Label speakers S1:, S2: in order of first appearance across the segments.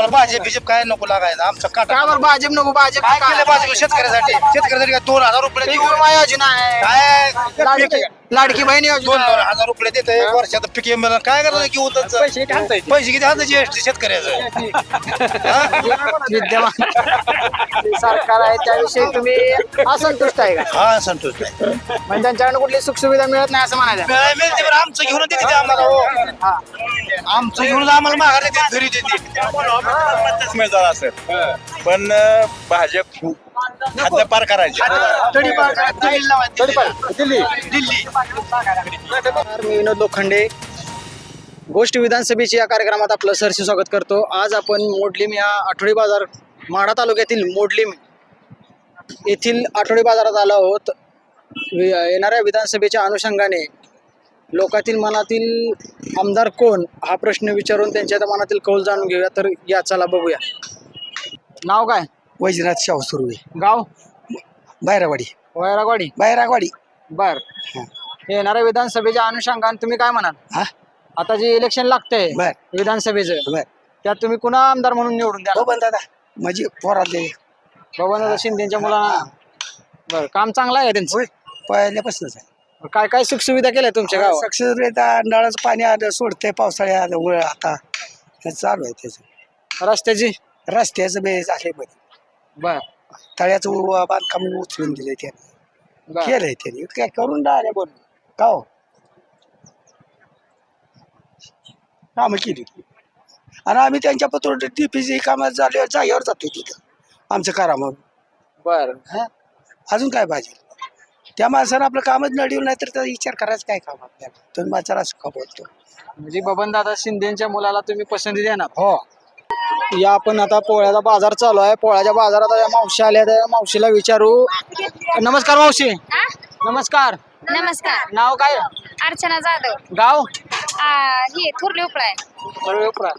S1: आम्हाला भाजप बिजप काय नको लागायचं आमचं काटा
S2: का बरं भाजप नको? भाजप
S1: काय
S2: काय?
S1: केलं भाजप शेतकऱ्यासाठी? शेतकऱ्यासाठी काय दोन हजार रुपये
S2: पीक विमा योजना आहे.
S1: काय?
S2: लाडकी बहीण
S1: दोन
S2: आहे.
S1: हजार रुपये देत एक वर्षात पीक विमा काय करणार की होतं
S3: पैसे किती?
S1: पैसे किती हातात जीएसटी शेतकऱ्याचं. हा?
S2: विद्यमान सरकार आहे त्याविषयी तुम्ही असंतुष्ट आहे का?
S1: हा संतोष नाही
S2: म्हणजे त्यांच्याकडे कुठली सुखसुविधा मिळत नाही असं म्हणायचं.
S1: मिळते बरं आमचं घेऊन देते ते आम्हाला हो.
S2: हा.
S1: आमचं घेऊन आम्हाला माघार देते घरी देते.
S4: असं. पण अं, भाजप हद्दपार करायचे.
S1: तडीपार करा, दिल्ली लावायची.
S2: दिल्ली.
S1: दिल्ली.
S2: नमस्कार, मी विनोद लोखंडे. गोष्ट विधानसभेची या कार्यक्रमात आपलं सरसे स्वागत करतो. आज आपण मोडलीम या आठवडी बाजार माढा तालुक्यातील मोडलीम येथील आठवडी बाजारात आलो आहोत. येणाऱ्या विधानसभेच्या अनुषंगाने लोकातील मनातील आमदार कोण हा प्रश्न विचारून त्यांच्या त्या मनातील कौल जाणून घेऊया. तर या चला बघूया. नाव काय?
S1: वैजनाथ शाहू सुर्वे.
S2: गाव?
S1: बैरावाडी
S2: वैरागवाडी
S1: बैरागवाडी
S2: बर. येणाऱ्या विधानसभेच्या अनुषंगाने तुम्ही काय म्हणाल?
S1: हा?
S2: आता जे इलेक्शन लागतंय
S1: बर.
S2: विधानसभेचं
S1: बर.
S2: त्यात तुम्ही कुणा आमदार म्हणून निवडून द्या
S1: हो पण दादा म्हणजे पोरातले.
S2: बाबा शिंदेच्या मुलांना? बर काम चांगलं आहे त्यांचं?
S1: पहिल्यापासूनच आहे.
S2: काय काय सुखसुविधा केल्या तुमच्या गावात?
S1: सक्सेस नळाचं पाणी आलं सोडतंय पावसाळ्यात वर आता हे चालू आहे त्याचं.
S2: रस्त्याची?
S1: रस्त्याचं बे झाले मध्ये
S2: बर.
S1: तळ्याचं उ- बांधकाम उचलून दिलंय त्याने.
S2: बर.
S1: केलंय त्याने. काय करून राहिले बोल का हो? कामं केली. आणि आम्ही त्यांच्या पत्र डीपीसी कामात झाल्यावर जागेवर जातो तिथं. आमचं करा मग
S2: बर.
S1: हा? अजून काय पाहिजे? त्या माणसानं आपलं कामच नडीव नाही तर त्याचा विचार करायचं काय काम आपल्याला? तुम्ही सुखा बोलतो?
S2: म्हणजे बबन दादा शिंदेच्या मुलाला तुम्ही पसंती देणार?
S1: हो.
S2: या आपण आता पोळ्याचा बाजार चालू आहे. पोळ्याच्या बाजारात या मावशी आल्या त्या मावशीला विचारू. नमस्कार मावशी. नमस्कार.
S5: नमस्कार.
S2: नाव काय?
S5: अर्चना जाधव.
S2: गाव?
S5: आ, ही थुरली उपळा आहे.
S2: सर्वेपुरा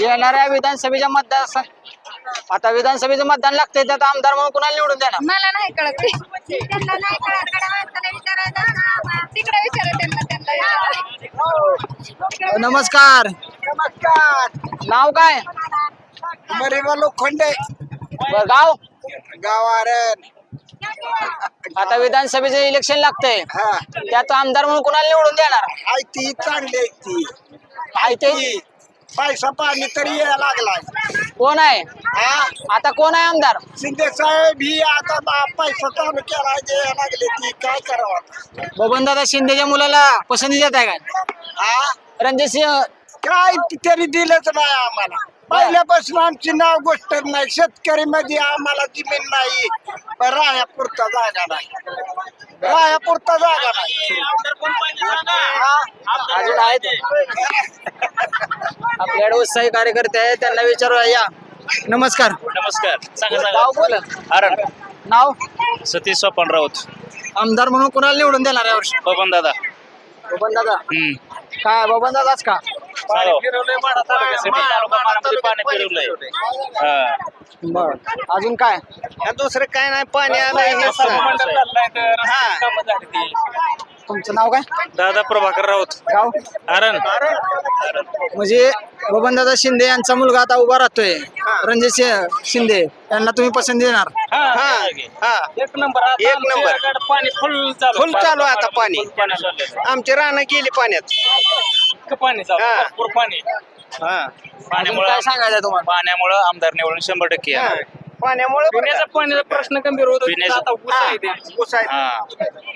S2: येणाऱ्या विधानसभेच्या मतदार आता विधानसभेचं मतदान लागतंय त्यात आमदार म्हणून कुणाला निवडून देणार?
S5: मला नाही कळत. ते. त्यांना नाही कळत. कडा माणसाला विचारायचं तिकडे विचारा त्यांना त्यांना
S2: नमस्कार.
S1: नमस्कार.
S2: नाव काय?
S1: मरेवा लोखंडे
S2: बर, गाव?
S1: गावारण
S2: आता विधानसभेचं इलेक्शन लागतंय.
S1: हा.
S2: त्यात आमदार म्हणून कुणाला निवडून देणार?
S1: आई ती चांगली आहे ती.
S2: आहे ते?
S1: पैसा पाणी तरी यायला लागलाय.
S2: कोण आहे?
S1: हा.
S2: आता कोण आहे आमदार?
S1: शिंदे साहेब ही आता बा- पैसा चालू केला लागले ती. काय करावं
S2: बबन दादा शिंदेच्या मुलाला पसंती देत आहे काय?
S1: हा.
S2: रणजित सिंह
S1: काय त्यांनी दिलंच नाही आम्हाला. पहिल्यापासून आमची नाव गोष्ट नाही. शेतकरी मध्ये आम्हाला जमीन नाही. रायापुरता जागा नाही. रायापुरता जागा नाही.
S2: अजून आहेत? आपल्याकडे उत्साही कार्यकर्ते आहेत त्यांना विचारूया. या. नमस्कार.
S3: नमस्कार. सांगा
S2: गाव बोल.
S3: अरण
S2: नाव?
S3: सतीश सोपान राऊत.
S2: आमदार म्हणून कुणाला निवडून देणार या वर्षी?
S3: बबन दादा.
S2: बबन दादा.
S3: हम्म.
S2: काय बबन दादाच का?
S3: फिरवलंय माडा तालुक्यासाठी तालुका माडामध्ये पाणी फिरवलंय. हा.
S2: बर. अजून काय?
S1: दुसरं काय नाही पाणी आलंय
S3: सभामंडप चाललंय तर कामं झाली ती.
S2: तुमचं नाव काय?
S3: दादा प्रभाकर राऊत.
S2: गाव?
S3: अरण
S2: म्हणजे बबन दादा शिंदे यांचा मुलगा आता उभा राहतोय. रणजित सिंह शिंदे. यांना तुम्ही पसंत देणार.
S3: हा एक नंबर आता
S1: एक
S3: आमच्या
S1: नंबर.
S3: पाणी फुल चालू
S1: फुल चालू आहे आता पाणी.
S3: फुल.
S1: आमची रानं गेली पाण्यात.
S3: इतकं पाणी चालू
S1: हा.
S3: भरपूर पाणी.
S2: अजून
S3: पाण्यामुळे
S2: काय सांगायचं तुम्हाला?
S3: पाण्यामुळे आमदार निवडून शंभर टक्के येणार.
S1: पाण्यामुळे
S3: पिण्याचा पाण्याचा प्रश्न गंभीर होतो
S4: पिण्याचा-
S3: आता ऊस आहे ते.
S4: हा.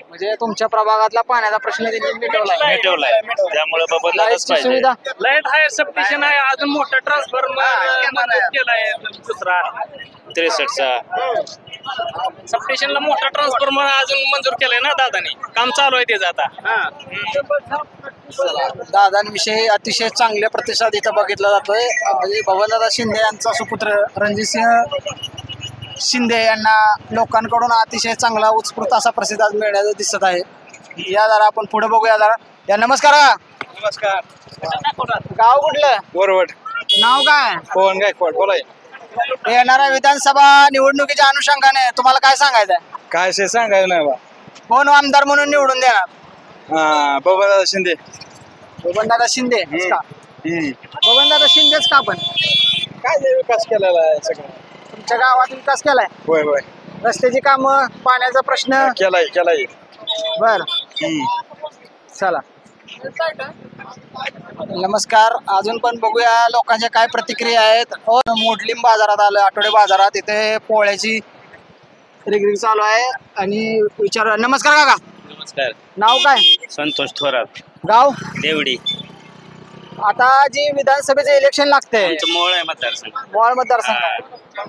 S2: म्हणजे तुमच्या प्रभागातला पाण्याचा प्रश्न त्यांनी मिटवला
S4: मिटवलाय त्यामुळे बबन दादाच
S2: लाईटची
S4: पाहिजे.
S2: सुविधा.
S3: लाइट आहे सबस्टेशन आहे. अजून मोठा ट्रान्सफॉर्मर केलाय. दुसरा.
S4: त्रेसष्टचा.
S3: सबस्टेशनला मोठा ट्रान्सफॉर्मर अजून मंजूर केलाय ना दादानी. काम चालू आहे त्याचं आता.
S2: दादांविषयी अतिशय चांगल्या प्रतिसाद इथं बघितला जातोय. म्हणजे भवनदादा शिंदे यांचा सुपुत्र रणजितसिंह शिंदे यांना लोकांकडून अतिशय चांगला उत्स्फूर्त असा प्रतिसाद मिळण्याचं दिसत आहे. या जरा आपण पुढे बघूया जरा. या नमस्कार.
S4: नमस्कार.
S2: गाव कुठलं?
S4: वरवड.
S2: नाव काय?
S4: पवन गायकवाड? बोलाय
S2: येणाऱ्या विधानसभा निवडणुकीच्या अनुषंगाने तुम्हाला काय सांगायचं आहे
S4: काय असे सांगायचं नाही बा.
S2: कोण आमदार म्हणून निवडून देणार?
S4: हा बबन दादा शिंदे.
S2: दादा शिंदे हेच का? बबन दादा शिंदेच का पण?
S4: काय ते विकास केलेला आहे सगळं.
S2: तुमच्या गावात विकास केलाय?
S4: होय होय.
S2: रस्त्याची कामं पाण्याचा प्रश्न?
S4: केलाय केलाय.
S2: बर. चला. नमस्कार. अजून पण बघूया लोकांच्या काय प्रतिक्रिया आहेत. हो मोडलीम बाजारात आलं आठवडे बाजारात. इथे पोळ्याची रिगरिग चालू आहे. आणि विचार नमस्कार काका.
S4: नमस्कार.
S2: नाव काय?
S4: संतोष थोरात.
S2: गाव?
S4: देवडी.
S2: आता जी विधानसभेचे इलेक्शन लागते
S4: आमचं मोळ आहे मतदारसंघ.
S2: मोळ मतदारसंघ.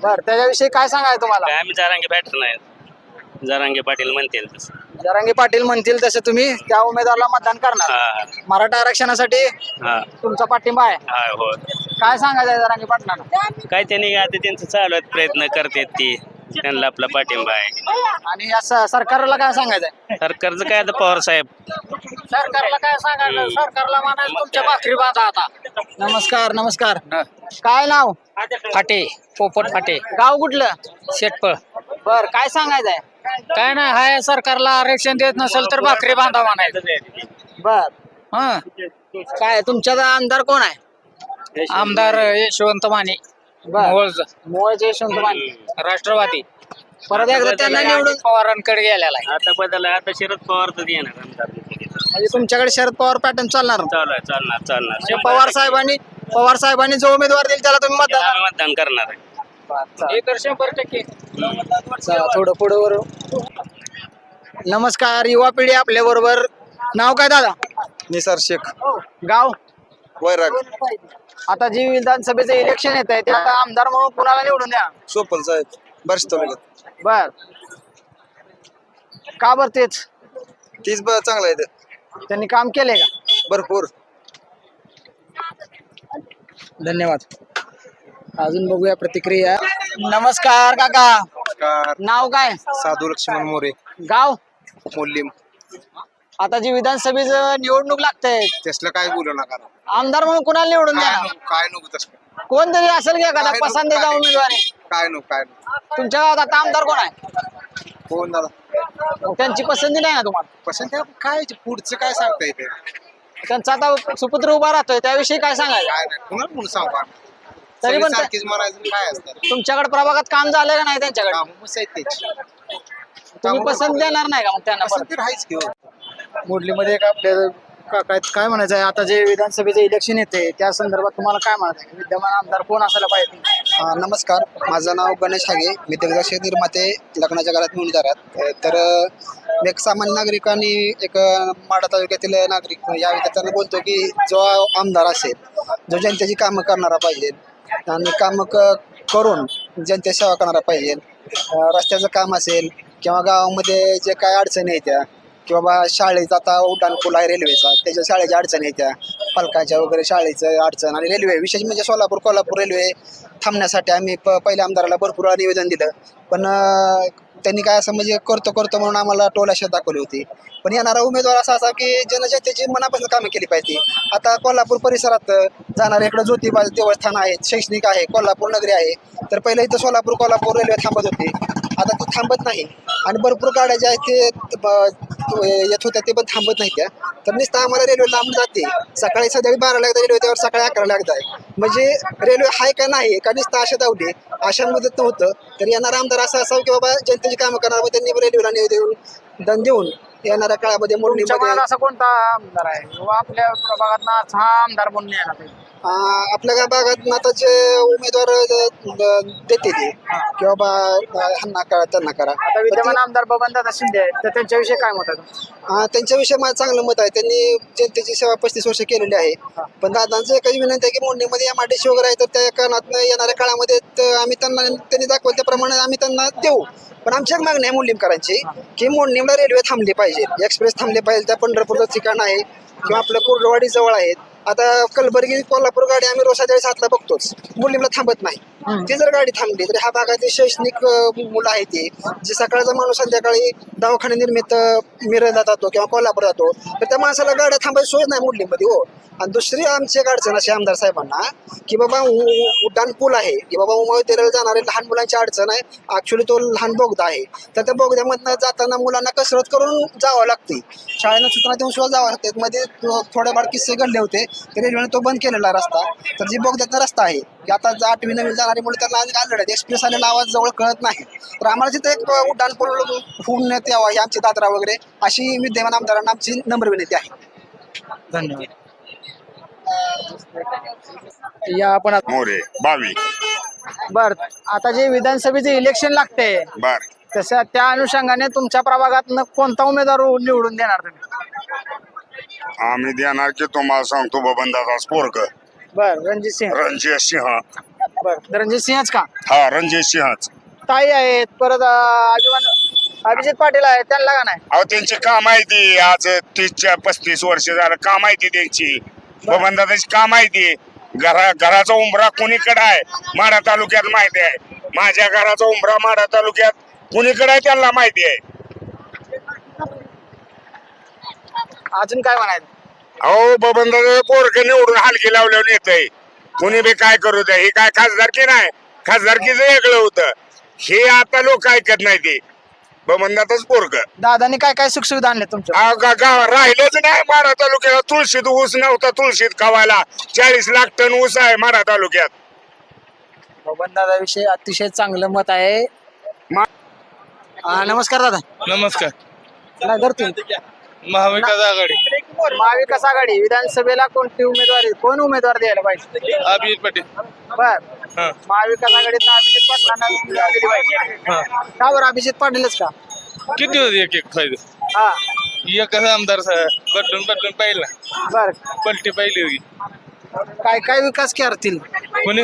S2: बर त्याच्याविषयी काय सांगाय तुम्हाला?
S4: काय आम्ही जारांगे बॅटर नाही. जारांगे पाटील म्हणतील तसं.
S2: जरांगे पाटील म्हणतील तसं तुम्ही त्या उमेदवाराला मतदान करणार.
S4: हा.
S2: मराठा आरक्षणासाठी
S4: हा.
S2: तुमचा पाठिंबा आहे.
S4: हा हो.
S2: काय सांगायचं आहे जरांगे पाटलांना?
S4: काय त्यांनी आता त्यांचं चालू आहेत प्रयत्न करतात ती. त्यांना आपला पाठिंबा आहे.
S2: आणि या स- सरकारला काय सांगायचंय
S4: सरकारचं काय आता पवार साहेब?
S2: सरकारला काय सांगायचं सरकारला म्हणायचं तुमच्या भाकरी बांधा आता. नमस्कार नमस्कार. काय नाव?
S3: फाटे पोपट फाटे.
S2: गाव कुठलं?
S3: शेटपळ.
S2: बर काय सांगायचंय
S3: काय नाही हाय सरकारला आरक्षण देत नसेल तर भाकरी बांधा म्हणायचं.
S2: बर.
S3: हं.
S2: काय तुमच्या आमदार कोण आहे?
S3: आमदार यशवंत माने.
S2: बर.
S3: मोहोळचं.
S2: मोळचे यशवंत माने.
S3: राष्ट्रवादी.
S2: परत एकदा त्यांना निवडून
S3: पवारांकडे गेलेला आहे.
S4: आता बदल आता शरद पवार तर येणार आमदार
S2: म्हणजे तुमच्याकडे शरद पवार पॅटर्न चालणार?
S4: चालू आहे चालणार चालणार.
S2: म्हणजे पवार साहेबांनी पवार साहेबांनी जो उमेदवार देईल त्याला तुम्ही मतदान
S4: आम्ही मतदान करणार आहे.
S3: हे तर शंभर टक्के.
S2: चला थोडं पुढे वर नमस्कार युवा पिढी आपल्या बरोबर नाव काय दादा?
S1: निसार शेख.
S2: गाव?
S1: वैराग.
S2: आता जी विधानसभेचं इलेक्शन येत आहे ते आता आमदार म्हणून कुणाला निवडून द्या?
S1: सोपल साहेब बरेच तालुक्यात.
S2: बर. का बर तेच?
S1: तीच ब चांगला आहे ते.
S2: त्यांनी काम केलंय का?
S1: भरपूर.
S2: धन्यवाद. अजून बघूया प्रतिक्रिया. नमस्कार काका.
S1: नमस्कार.
S2: नाव काय?
S1: साधू लक्ष्मण मोरे.
S2: गाव?
S1: मोल्लीम.
S2: आता जी विधानसभेचं निवडणूक लागते
S1: त्यासला काय बोलू नका.
S2: आमदार म्हणून कुणाला निवडून
S1: काय
S2: द्या
S1: नको काय नको तसं
S2: कोणतरी असेल की एखादा
S1: काय नको,
S2: पसंतीचा
S1: काय-
S2: उमेदवार? आहे
S1: काय नको काय नको.
S2: तुमच्या गावात आता आमदार कोण आहे?
S1: कोण दादा?
S2: मग त्यांची पसंती नाही ना तुम्हाला?
S1: पसंत काय पुढचं काय सांगता येते?
S2: त्यांचा आता सुपुत्र उभा राहतोय त्याविषयी काय सांगायचं?
S1: काय नाही कुणाला म्हणून सांगू आम्ही?
S2: तरी पण ते-
S1: सारखीच म्हणायचं काय असतात
S2: तुमच्याकडे प्रभागात काम झालं का नाही त्यांच्याकडे?
S1: कामं आहेत त्याची.
S2: तुम्ही पसंत देणार नाही का मग त्यांना परत?
S1: पसंती की हो.
S2: आपल्या का- काय काय म्हणायचं आहे? आता जे विधानसभेचे इलेक्शन येते त्या संदर्भात तुम्हाला काय म्हणायचं आहे? विद्यमान आमदार कोण असायला पाहिजे?
S6: अ, नमस्कार. माझं नाव गणेश हागे. मी दिग्दर्शक निर्माते लग्नाच्या घरात मिळदारात तर अ, मी एक सामान्य नागरिक आणि एक अ, माढा तालुक्यातील नागरिक. या विद्यार्थ्यांना बोलतो की जो आमदार असेल जो जनतेची कामं करणारा पाहिजे. आणि कामं क करून जनतेची सेवा करणारा पाहिजे. रस्त्याचं काम असेल किंवा गावामध्ये जे काय अडचणी येत्या किंवा बाबा शाळेत आता उड्डाणपूल आहे रेल्वेचा त्याच्या शाळेच्या अडचणी येत्या पालकाच्या वगैरे शाळेचं अडचण आणि रेल्वे विशेष म्हणजे सोलापूर कोल्हापूर रेल्वे थांबण्यासाठी आम्ही प पहिल्या आमदाराला भरपूर निवेदन दिलं. पण त्यांनी काय असं म्हणजे करतो करतो म्हणून आम्हाला टोलाशा दाखवली होती. पण येणारा उमेदवार असा असा की जनजतेची मनापासून कामं केली पाहिजे. आता कोल्हापूर परिसरात जाणारे इकडं ज्योतिबा देवस्थान आहे शैक्षणिक आहे कोल्हापूर नगरी आहे. तर पहिलं इथं सोलापूर कोल्हापूर रेल्वे थांबत होती. आता ती थांबत नाही. आणि भरपूर गाड्या ज्या आहेत ते येत होत्या ते पण थांबत नाही त्या. तर नुसतं आम्हाला रेल्वे लांब जाते. सकाळी सध्या बाराला एकदा रेल्वे त्यावर सकाळी अकराला एकदा आहे. म्हणजे रेल्वे आहे का नाही का नुसतं आशा दावली आशा मदत नव्हतं. तर येणारा आमदार असं असावं की बाबा जनतेची कामं करणार त्यांनी रेल्वेला निवेदन दन देऊन येणाऱ्या काळामध्ये
S2: मनात असा कोणता आमदार आहे? आपल्या प्रभागात हा आमदार म्हणून यायला पाहिजे?
S6: अं, आपल्या गा- भागात जे उमेदवार देते ते किंवा बा ह्यांना करा त्यांना करा.
S2: आता विद्यमान आमदार बबनदादा शिंदे आहेत तर त्यांच्याविषयी काय मत आहे?
S6: अं, त्यांच्याविषयी माझं चांगलं मत आहे. त्यांनी जनतेची सेवा पस्तीस वर्ष केलेली आहे. पण दादांचं एकच विनंती आहे की मोडणीमध्ये एम आय डी वगैरे आहे तर त्या कारणात येणाऱ्या काळामध्ये त- आम्ही त्यांना त्यांनी दाखवलं त्याप्रमाणे आम्ही त्यांना देऊ. पण आमची एक मागणी आहे मोडलीमकरांची की मोडणीला रेल्वे थांबली पाहिजे. एक्सप्रेस थांबले पाहिजे त्या पंढरपूरचं ठिकाण आहे. किंवा आपलं कुर्डवाडी जवळ आहेत आता कलबर्गी कोल्हापूर गाडी आम्ही रोसा सातला बघतोच. मुलींना थांबत नाही. ती जर गाडी थांबली तर ह्या भागातील शैक्षणिक मुलं आहेत ते जे सकाळचा माणूस संध्याकाळी दवाखाने निर्मित मिरजला जातो किंवा कोल्हापूर जातो तर त्या माणसाला गाड्या थांबायची सोय नाही मुडलीमध्ये हो. आणि दुसरी आमची एक अडचण अशी आमदार साहेबांना की बाबा उड्डाण पूल आहे की बाबा उमा जाणारे लहान मुलांची अडचण आहे ॲक्च्युली तो लहान बोगदा आहे. तर त्या बोगद्यामधनं जाताना मुलांना कसरत करून जावं लागते. शाळेनं सूचना देऊन सुद्धा जावं लागते. मध्ये थोड्याफार थोडेफार किस्से घडले होते तर रेल्वेने तो बंद केलेला रस्ता. तर जी बोगद्याचा रस्ता आहे की आता आठवी नवीन जाणार मुलं त्यांना आणलं आहेत एक्सप्रेस आलेला आवाज जवळ कळत नाही. तर आम्हाला तिथे एक उड्डाण पूल होण्यात यावा ही आमची दादरा वगैरे. अशी विद्यमान आमदारांना आमची नम्र विनंती आहे.
S2: धन्यवाद. या आपण आता-
S7: मोरे बावी.
S2: बर आता जे विधानसभेचे इलेक्शन लागते
S7: बर.
S2: तसं त्या अनुषंगाने तुमच्या प्रभागात कोणता उमेदवार निवडून देणार तुम्ही?
S7: आम्ही देणार की तुम्हाला सांगतो बबनदादा स्पोर्क
S2: बर रणजित सिंह.
S7: रणजित सिंह.
S2: बर. रणजित सिंहच का?
S7: हा रणजित सिंहच.
S2: ताई आहेत परत अं, अभिमान अभिजित पाटील आहेत त्यांना का नाही?
S7: अहो त्यांची काम आहे ती. आज तीसच्या पस्तीस वर्ष झालं काम आहे ती त्यांची. बबनदादाची काम आहे ती. घरा घराचा उंबरा कुणीकडे आहे? माढा तालुक्यात माहिती आहे. माझ्या घराचा उंबरा माढा तालुक्यात कुणीकडे आहे त्यांना माहिती आहे.
S2: अजून काय म्हणायचं?
S7: अहो बबनदादा पोरक निवडून हलकी लावल्यावर येतंय कुणी बी काय करू द्या हे काय खासदारकी नाही. खासदारकीच वेगळं होतं. हे आता लोक ऐकत नाही ते. बबनदादाच पोरक
S2: दादानी काय काय सुखसुविधा आणल्या तुमच्या?
S7: गाव राहिलंच नाही माढा तालुक्यात तुळशीत ऊस नव्हता तुळशीत खावायला चाळीस लाख टन ऊस आहे माढा तालुक्यात.
S2: दादा विषयी अतिशय चांगलं मत आहे.
S7: मा-
S2: हा, नमस्कार दादा.
S3: नमस्कार.
S2: नाही धरतो
S3: महाविकास आघाडी.
S2: महाविकास आघाडी. विधानसभेला कोणती उमेदवारी कोण उमेदवार द्यायला पाहिजे?
S3: अभिजित पाटील.
S2: बर.
S3: हा.
S2: महाविकास आघाडीत अभिजित पाटलांना उमेदवारी दिली पाहिजे. का बरं? अभिजित पाटीलच का?
S3: किती होते एक एक फायदा?
S2: हा.
S3: एकच आमदार बदलून बदलून पाहिला
S2: बर.
S3: पलटी पाहिली होती.
S2: काय काय विकास करतील?
S3: कोणी?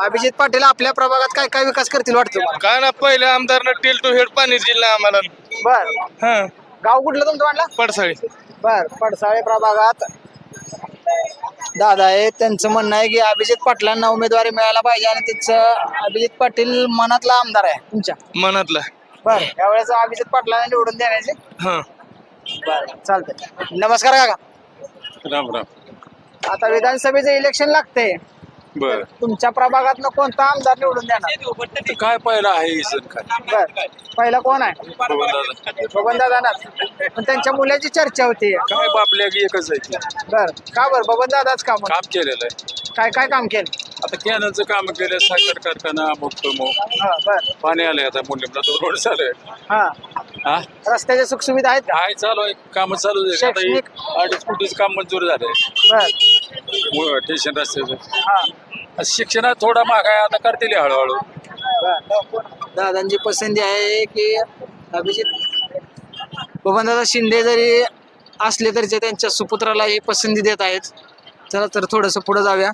S2: अभिजित पाटील आपल्या प्रभागात काय काय विकास करतील वाटतं?
S3: काय ना पहिल्या आमदारनं टेल टू हेड पाणी दिलं आम्हाला.
S2: बर.
S3: हा.
S2: गाव कुठलं तुमचं म्हटलं?
S3: पडसाळी.
S2: बर पडसाळे प्रभागात. दादा आहे त्यांचं म्हणणं आहे की अभिजित पाटलांना उमेदवारी मिळायला पाहिजे आणि त्यांचं अभिजित पाटील मनातला आमदार आहे तुमच्या.
S3: मनातला.
S2: बर यावेळेस अभिजित पाटलांना निवडून देण्याचे?
S3: हा.
S2: बर चालतंय. नमस्कार काका.
S3: राम राम.
S2: आता विधानसभेचं इलेक्शन लागते
S3: बर.
S2: तुमच्या प्रभागात कोणता आमदार निवडून देणार?
S3: काय पहिला आहे
S2: बर. पहिला कोण आहे? बबन दादानाच पण त्यांच्या मुलाची चर्चा होती.
S3: काय बापल्या एकच आहे
S2: बर. का बर? बबन दादाच का मग?
S3: काम केलेलं आहे.
S2: काय काय काम केलं?
S3: आता कॅनलचं काम केलं साखर कारखाना मुक्त मोग
S2: हा बर.
S3: पाणी आलंय आता मुलींना तो रोड चालू आहे
S2: हा.
S3: हा?
S2: रस्त्याच्या सुखसुविधा आहेत का?
S3: काय चालू आहे. काम चालू आहे आता
S2: शैक्षणिक?
S3: हे अडीच कोटीचं काम मंजूर झालंय.
S2: बर.
S3: स्टेशन रस्त्याचं.
S2: हा.
S3: शिक्षणात थोडा महाग आहे आता करतील हळूहळू.
S2: दादांची पसंती आहे की अभिजित बबनदादा शिंदे जरी असले तरी ते त्यांच्या सुपुत्राला ही पसंती देत आहेत. चला तर थोडस पुढे जाऊया.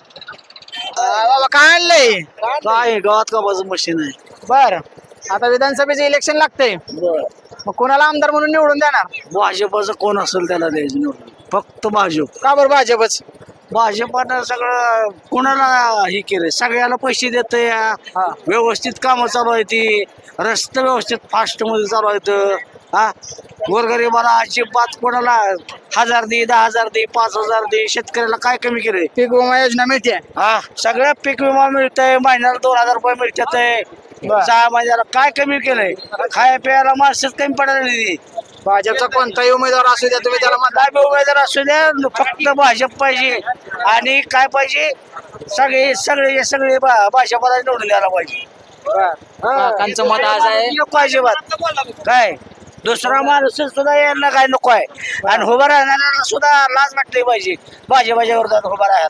S2: बाबा काय आणलंय?
S8: काय गावात कामाचं मशीन आहे?
S2: बर. आता विधानसभेचे इलेक्शन लागते मग कोणाला आमदार म्हणून निवडून देणार?
S8: भाजपाचं कोण असेल त्याला द्यायचं निवडून? फक्त भाजप.
S2: का बरं भाजपच?
S8: भाजपानं सगळं कोणाला हे केलंय? सगळ्याला पैसे देत व्यवस्थित कामं चालू आहे ती रस्ते व्यवस्थित फास्टमध्ये चालू आहेत. हा? गोरगरीबाला अजिबात कोणाला हजार दे दहा हजार दे पाच हजार दे शेतकऱ्याला काय कमी केलंय?
S2: पीक विमा योजना मिळते
S8: हा? सगळ्या पीक विमा मिळतंय. महिन्याला दोन हजार रुपये मिळतात. सहा महिन्याला काय कमी केलंय? खाया प्यायला माणसंच कमी पडायला नाही
S2: भाजपचा कोणताही उमेदवार असू द्या तुम्ही त्याला म्हणता.
S8: बी उमेदवार असू द्या फक्त भाजप पाहिजे. आणि काय पाहिजे? सगळे सगळे सगळे भा- भाजपाला निवडून द्यायला पाहिजे.
S2: काकांचं मत आज आहे.
S8: नको अजिबात. काय? दुसरा माणूस सुद्धा यांना काय नको आहे. आणि उभा राहणाऱ्याला सुद्धा लाज वाटली पाहिजे. भाजपाच्या विरोधात उभा राहत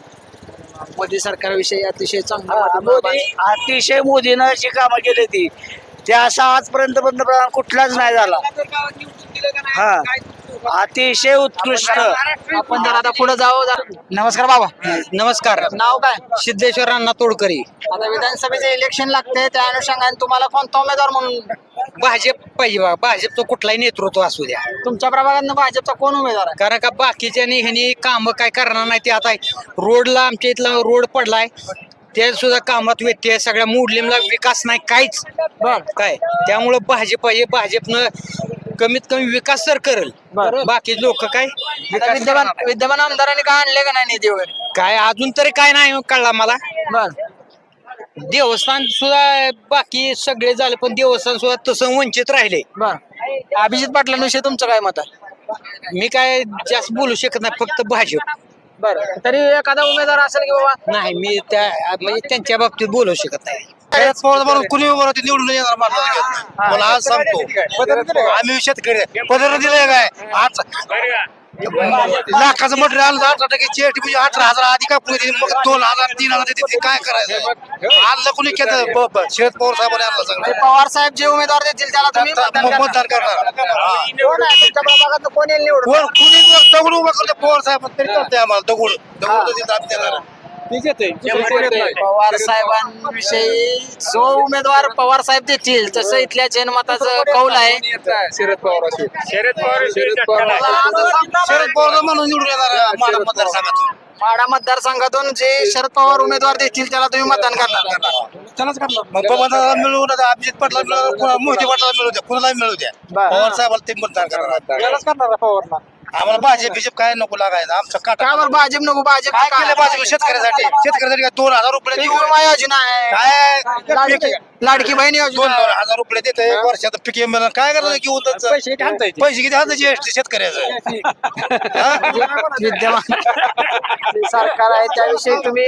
S2: मोदी सरकारविषयी अतिशय चांगलं मत
S8: मोदी. अतिशय मोदीनं जी कामं केली ती ते असा आजपर्यंत पंतप्रधान कुठलाच नाही झाला. हा. अतिशय उत्कृष्ट.
S2: आपण जर आता पुढे जाऊ नमस्कार बाबा. नमस्कार. नाव काय?
S9: सिद्धेश्वर अण्णा तोडकरी.
S2: आता विधानसभेचे इलेक्शन लागते त्या अनुषंगाने तुम्हाला कोणता उमेदवार म्हणून?
S9: भाजप पाहिजे बा भाजपचं कुठलाही नेतृत्व असू द्या.
S2: तुमच्या प्रभागात भाजपचा कोण उमेदवार आहे?
S9: कारण का बाकीच्यानी ह्यांनी काम काय करणार नाही ते आता रोडला आमच्या इथला रोड पडलाय. ते सुद्धा कामात व्यत्यय सगळ्या मोडलीमला विकास नाही काहीच. काय? त्यामुळं भाजप हे भाजपनं कमीत कमी विकास तर करेल. बाकी लोक काय?
S2: आता
S9: विकास
S2: विद्यमान
S9: करणार.
S2: विद्यमान आमदारांनी काय आणले का नाही निधी वगैरे?
S9: काय अजून तरी काय नाही कळला मला.
S2: बर.
S9: देवस्थान सुद्धा बाकी सगळे झाले पण देवस्थान सुद्धा तसं वंचित राहिले.
S2: बर. अभिजित पाटलांविषयी तुमचं काय मत आहे?
S9: मी काय जास्त बोलू शकत नाही फक्त भाजप.
S2: बर. तरी एखादा उमेदवार असेल की बाबा
S9: नाही मी त्या म्हणजे त्यांच्या बाबतीत बोलू शकत नाही.
S1: कुणी उभं निवडून येणार आज सांगतो. आम्ही शेतकरी. पदर दिलंय काय? आज लाखाचं मटेरियल अठरा टक्के जीएसटी म्हणजे अठरा हजार आधी काय पुढे मग दोन हजार तीन हजार देते काय करायचं? आणलं कुणी केलं शरद पवार साहेबांनी आणलं सगळं?
S2: पवार साहेब जे उमेदवार देतील त्याला तुम्ही मतदान करणार. कोण कोण
S1: दगड उभा करते पवार साहेब तरी आम्हाला दगड. दगड देतात आम्ही देणार.
S2: पवार साहेबांविषयी जो उमेदवार पवार साहेब देतील तसं इथल्या जनमताचं कौल आहे.
S10: शरद पवार शरद पवार
S1: शरद पवार म्हणून निवडून येणार माडा मतदारसंघातून.
S2: माडा मतदारसंघातून जे शरद पवार उमेदवार देतील त्याला तुम्ही मतदान करणार.
S1: त्यालाच मिळवून अभिजित पाटला मिळवून मोहिते पाटला मिळू द्या. कुणालाही मिळू द्या. पवार साहेबाला ते मतदान करणार. आम्हाला भाजप बिजप काय नको लागायचं? आमचं काटा
S2: का बरं भाजप नको? भाजप
S1: काय केलं भाजप शेतकऱ्यासाठी? शेतकऱ्यासाठी काय दोन हजार रुपये
S2: पीक
S1: देऊन
S2: विमा योजना आहे.
S1: काय?
S2: लाडकी लाडकी बहीण
S1: दोन
S2: योजना
S1: दोन हजार रुपये देते एक वर्षात पीक विमा काय करायचं घेऊन त्याचं? पैसे किती हातात जीएसटी शेतकऱ्याचं? हा?
S2: विद्यमान सरकार आहे त्याविषयी तुम्ही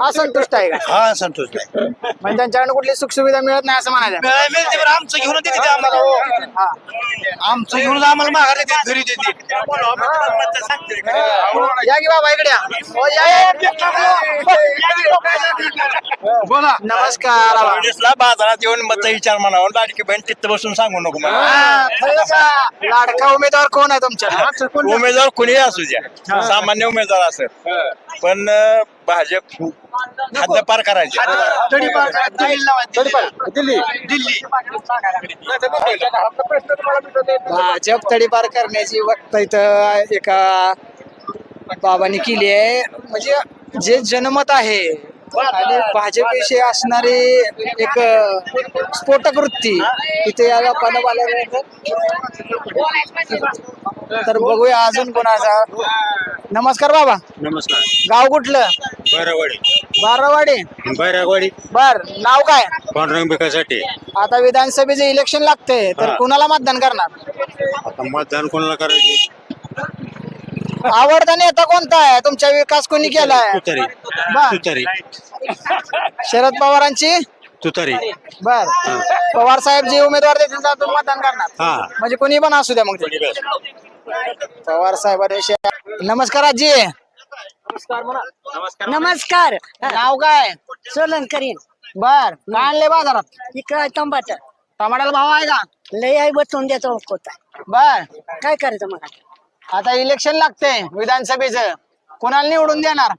S2: असंतुष्ट आहे का?
S1: हा संतोष नाही
S2: म्हणजे त्यांच्याकडे कुठली सुख सुविधा मिळत नाही असं म्हणायचं.
S1: बरं. आमचं घेऊन देते ते आम्हाला. हो.
S2: हा.
S1: आमचं घेऊन आम्हाला माघार देते घरी देते.
S2: या की बाबा इकडे या. हो, या, या.
S1: बोला.
S2: नमस्कार बाबा.
S1: बाजारात येऊन मत विचार म्हणावं. लाडकी बहीण तिथं बसून सांगू नको
S2: हा, का? लाडका उमेदवार कोण आहे तुमच्या
S11: उमेदवार कोणी असू द्या. सामान्य उमेदवार असेल. पण अं, भाजप हद्दपार करायचे.
S1: दिल्ली. दिल्ली.
S2: भाजप तडीपार करण्याची वक्त इथं एका बाबांनी केली आहे. म्हणजे जे जनमत आहे आणि भाजपविषयी असणारी एक स्फोटक वृत्ती इथे या लोकांना पाहिलं तर बघूया अजून कोणाचा. नमस्कार बाबा.
S11: नमस्कार.
S2: गाव कुठलं?
S11: बारावाडी.
S2: बारावाडी.
S11: बारावाडी.
S2: बर नाव काय?
S11: पांडुरंग
S2: आता विधानसभेचे इलेक्शन लागते तर. कुणाला मतदान करणार?
S11: आता मतदान कोणाला करायचे?
S2: आवडता नेता कोणता आहे? तुमचा विकास कोणी केलाय?
S11: तुतारी.
S2: बर
S11: तुतारी.
S2: शरद पवारांची?
S11: तुतारी.
S2: बर. पवार साहेब जे उमेदवार देतील त्याला तुम्ही मतदान करणार.
S11: हा.
S2: म्हणजे कोणी पण असू द्या मग ते. पवार साहेबांविषयी नमस्कार आजी.
S12: नमस्कार
S2: नाव काय?
S12: सोलन करीन
S2: बर. काय आणले बाजारात?
S12: इकडं टमाटर
S2: टमाट्याला भाव आहे का?
S12: लय आई बसून देतो होता
S2: बर.
S12: काय करायचं मग आता?
S2: आता इलेक्शन लागते विधानसभेचं. कोणाला निवडून देणार?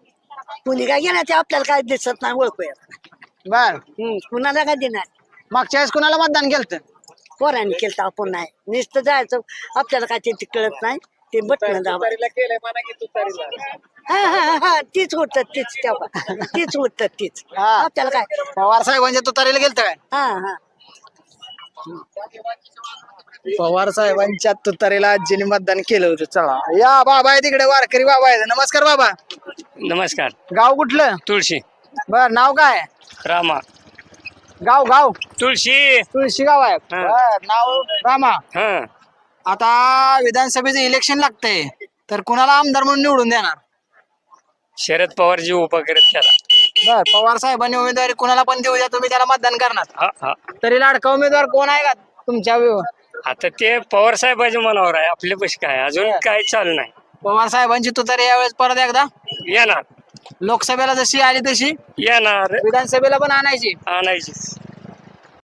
S12: कुणी काय घेणार ते आपल्याला काय दिसत नाही ओळखू येत
S2: बर.
S12: हम्म, कुणाला काय देणार?
S2: मागच्या वेळेस कुणाला मतदान केलं
S12: पोरांनी केलं आपण नाही. नुसतं जायचं आपल्याला काय ते कळत नाही. ते दाबा हा हा हा, हा तीच होत तीच तेव्हा. तीच होत तीच.
S2: हा.
S12: आपल्याला काय?
S2: पवार साहेबांच्या तुतारीला गेलत काय?
S12: हा हा.
S2: पवार साहेबांच्या तुतारीला आजीने मतदान केलं होतं. चला. या बाबा आहे तिकडे वारकरी बाबा आहे नमस्कार बाबा.
S10: नमस्कार.
S2: गाव कुठलं?
S10: तुळशी.
S2: बर नाव काय?
S10: रामा.
S2: गाव गाव?
S10: तुळशी.
S2: तुळशी गाव आहे.
S10: हा.
S2: बर, नाव रामा.
S10: हा.
S2: आता विधानसभेचं इलेक्शन लागतंय. तर कुणाला आमदार म्हणून निवडून देणार?
S10: शरद पवार जी उपकृत त्याला.
S2: बर पवार साहेबांनी उमेदवारी कुणाला पण देऊ द्या तुम्ही त्याला मतदान करणार.
S10: हा हा.
S2: तरी लाडका उमेदवार कोण आहे का तुमच्या वि-
S10: आता ते पवार साहेबाच्या मनावर आहे आपल्या पैसे काय अजून काय चालू नाही.
S2: पवार साहेबांची तुतारी यावेळेस परत एकदा?
S10: येणार.
S2: लोकसभेला जशी आली तशी?
S10: येणार.
S2: विधानसभेला पण आणायची?
S10: आणायची